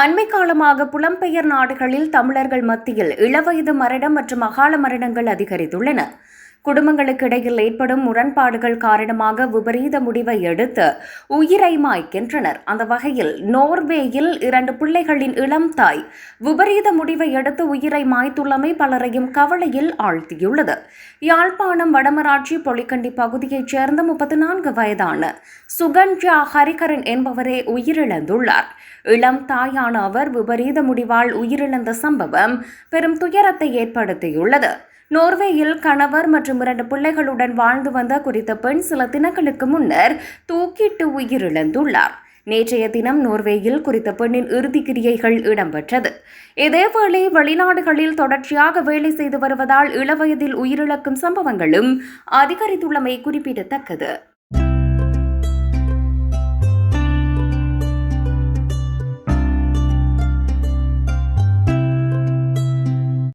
அண்மை காலமாக புலம்பெயர் நாடுகளில் தமிழர்கள் மத்தியில் இளவயது மரணம் மற்றும் அகால மரணங்கள் அதிகரித்துள்ளன. குடும்பங்களுக்கு இடையில் ஏற்படும் முரண்பாடுகள் காரணமாக விபரீத முடிவை எடுத்து உயிரை மாய்க்கின்றனர் அந்த வகையில் நோர்வேயில் இரண்டு பிள்ளைகளின் இளம் தாய் விபரீத முடிவை எடுத்து உயிரை மாய்த்துள்ளமை பலரையும் கவலையில் ஆழ்த்தியுள்ளது. யாழ்ப்பாணம் வடமராட்சி பொலிக்கண்டி பகுதியைச் சேர்ந்த முப்பத்தி நான்கு வயதான சுகன்யா ஹரிகரன் என்பவரே உயிரிழந்துள்ளார். இளம் தாயான அவர் விபரீத முடிவால் உயிரிழந்த சம்பவம் பெரும் துயரத்தை ஏற்படுத்தியுள்ளது. நோர்வேயில் கணவர் மற்றும் இரண்டு பிள்ளைகளுடன் வாழ்ந்து வந்த குறித்த பெண் சில தினங்களுக்கு முன்னர் தூக்கிட்டு உயிரிழந்துள்ளார். நேற்றைய தினம் நோர்வேயில் குறித்த பெண்ணின் இறுதிக்கிரியைகள் இடம்பெற்றது. இதேவேளை வெளிநாடுகளில் தொடர்ச்சியாக வேலை செய்து வருவதால் இளவயதில் உயிரிழக்கும் சம்பவங்களும் அதிகரித்துள்ளமை குறிப்பிடத்தக்கது.